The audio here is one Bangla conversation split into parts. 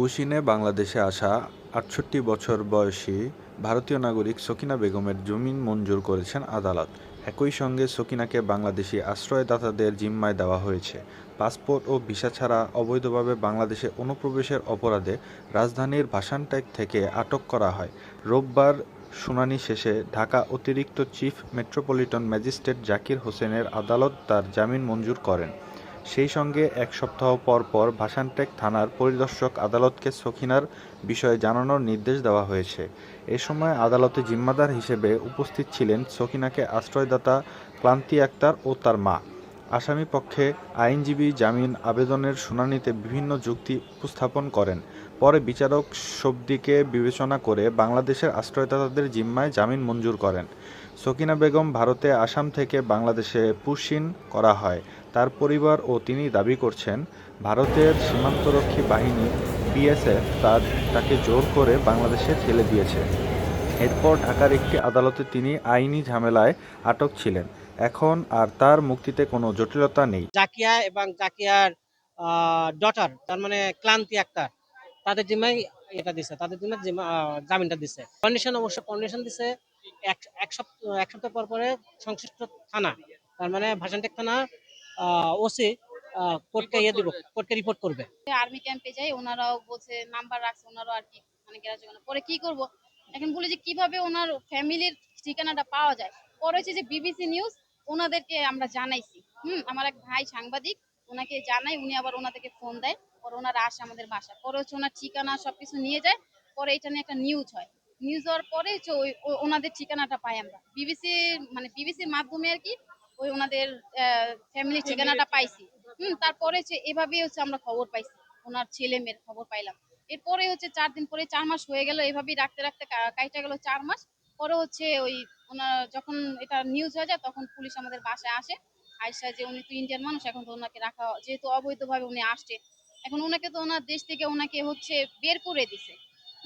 পুশিনে বাংলাদেশে আসা আটষট্টি বছর বয়সী ভারতীয় নাগরিক সকিনা বেগমের জমিন মঞ্জুর করেছেন আদালত। একই সঙ্গে সকিনাকে বাংলাদেশি আশ্রয়দাতাদের জিম্মায় দেওয়া হয়েছে। পাসপোর্ট ও ভিসা ছাড়া অবৈধভাবে বাংলাদেশে অনুপ্রবেশের অপরাধে রাজধানীর ভাসানটেক থেকে আটক করা হয়। রোববার শুনানি শেষে ঢাকা অতিরিক্ত চিফ মেট্রোপলিটন ম্যাজিস্ট্রেট জাকির হোসেনের আদালত তার জামিন মঞ্জুর করেন। সেই সঙ্গে এক সপ্তাহ পর পর ভাসানটেক থানার পরিদর্শক আদালতকে সখিনার বিষয়ে জানানোর নির্দেশ দেওয়া হয়েছে। এ সময় আদালতে জিম্মাদার হিসেবে উপস্থিত ছিলেন সখিনাকে আশ্রয়দাতা ক্লান্তি আক্তার ও তার মা। আসামি পক্ষে আইনজীবী জামিন আবেদনের শুনানিতে বিভিন্ন যুক্তি উপস্থাপন করেন। পরে বিচারক সবদিকে বিবেচনা করে বাংলাদেশের আশ্রয়দাতাদের জিম্মায় জামিন মঞ্জুর করেন। সকিনা বেগম ভারতে আসাম থেকে বাংলাদেশে পুশিন করা হয়। তার পরিবার ও তিনি দাবি করছেন, ভারতের সীমান্তরক্ষী বাহিনী বিএসএফ তার, তাকে জোর করে বাংলাদেশে ঠেলে দিয়েছে। এরপর ঢাকার একটি আদালতে তিনি আইনি ঝামেলায় আটক ছিলেন। এখন আর তার মুক্তিতে কোনো জটিলতা নেই। জাকিয়া এবং জাকিয়ার ডটার তার মানে ক্লান্তি আক্তার তাদের জিম্মায় এটা দিছে তাদের আহ, জামিনটা দিছে। কন্ডিশন অবশ্য কন্ডিশন দিছে এক এক সপ্তাহ এক সপ্তাহ পর পরে সংশ্লিষ্ট থানা তার মানে ভাষানটেক থানা ওসি কোর্টকে ইয়ে দিব কোর্টকে রিপোর্ট করবে। আর্মি ক্যাম্পে যাই ওনারাও বলছে নাম্বার রাখছে ওনারাও আর কি মানে করে পরে কি করব? এখন বলি যে কীভাবে ওনার ফ্যামিলির ঠিকানাটা পাওয়া যায়? পরে হচ্ছে যে বিবিসি নিউজ ওনাদেরকে আমরা জানাইছি। হুম আমার এক ভাই সাংবাদিক ওনাকে জানাই উনি আবার ওনাদেরকে ফোন দেয়। পরে ওনারা আসে আমাদের বাসা পরে হচ্ছে ওনার ঠিকানা সবকিছু নিয়ে যায়। পরে এটা নিয়ে একটা নিউজ হয়। নিউজ হওয়ার পরে হচ্ছে ওই ওনাদের ঠিকানাটা পাই আমরা। বিবিসি মানে বিবিসির মাধ্যমে আর কি ওই ওনাদের ফ্যামিলির ঠিকানাটা পাইছি। হুম তারপরে হচ্ছে এভাবেই হচ্ছে আমরা খবর পাইছি। ওনার ছেলে মেয়ের খবর পাইলাম। এরপরে হচ্ছে চার দিন পরে চার মাস হয়ে গেল এভাবেই রাখতে রাখতে কাইটা গেল চার মাস। পরে হচ্ছে ওই ওনার যখন এটা নিউজ হয়ে যায়, তখন পুলিশ আমাদের বাসায় আসে আইসা যে উনি তো ইন্ডিয়ান মানুষ, এখন তো ওনাকে রাখা, যেহেতু অবৈধভাবে উনি আসছে, এখন ওনাকে তো ওনার দেশ থেকে ওনাকে হচ্ছে বের করে দিছে।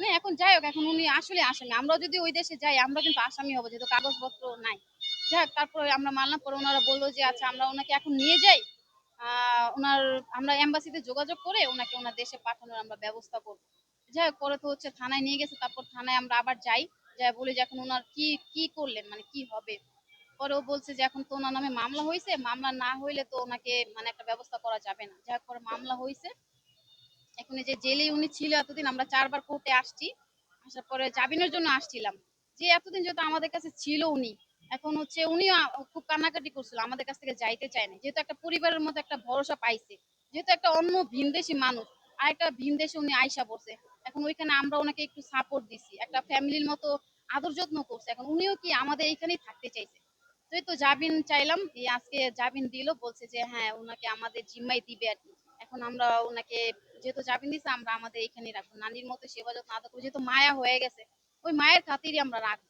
না এখন যাই হোক, এখন উনি আসলে আসামি আমরা যদি ওই দেশে যাই, আমরা কিন্তু আসামি হব, যেহেতু কাগজপত্র নাই। যাই হোক, তারপরে আমরা মানলাম পরে ওনারা বলল যে আচ্ছা আমরা ওনাকে এখন নিয়ে যাই ওনার, আমরা এম্বাসিতে যোগাযোগ করে ওনাকে ওনার দেশে পাঠানোর আমরা ব্যবস্থা করব। যাই হোক, পরে তো হচ্ছে থানায় নিয়ে গেছে, তারপর থানায় আমরা আবার যাই। যাই বলি যে এখন ওনার কি কি করলেন? মানে কি হবে? পরে ও বলছে যে এখন তো ওনার নামে মামলা হয়েছে, মামলা না হইলে তো ওনাকে মানে একটা ব্যবস্থা করা যাবে না। যাই পরে মামলা হয়েছে। এখন যে জেলে উনি ছিল এতদিন, আমরা চারবার কোর্টে আসছি। আসার পরে জামিনের জন্য আসছিলাম। যে এতদিন যেহেতু আমাদের কাছে ছিল উনি, এখন হচ্ছে উনি খুব কান্নাকাটি করছিল, আমাদের কাছ থেকে যাইতে চায় না যেহেতু একটা পরিবারের মধ্যে একটা ভরসা পাইছে, যেহেতু একটা অন্য ভিনদেশি মানুষ আর একটা ভিনদেশে উনি আইসা পড়ছে। এখন ওইখানে আমরা ওনাকে একটু সাপোর্ট দিছি। একটা ফ্যামিলির মতো আদর যত্ন করছে। এখন উনিও কি আমাদের এইখানেই থাকতে চাইছে? তো তো জামিন চাইলাম আজকে জামিন দিল, বলছে যে হ্যাঁ ওনাকে আমাদের জিম্মাই দিবে আর কি। এখন আমরা ওনাকে যেহেতু জামিন দিছে, আমরা আমাদের এইখানেই রাখব। নানির মতো সেবা যত্ন আদর করব যেহেতু মায়া হয়ে গেছে, ওই মায়ের খাতিরই আমরা রাখব।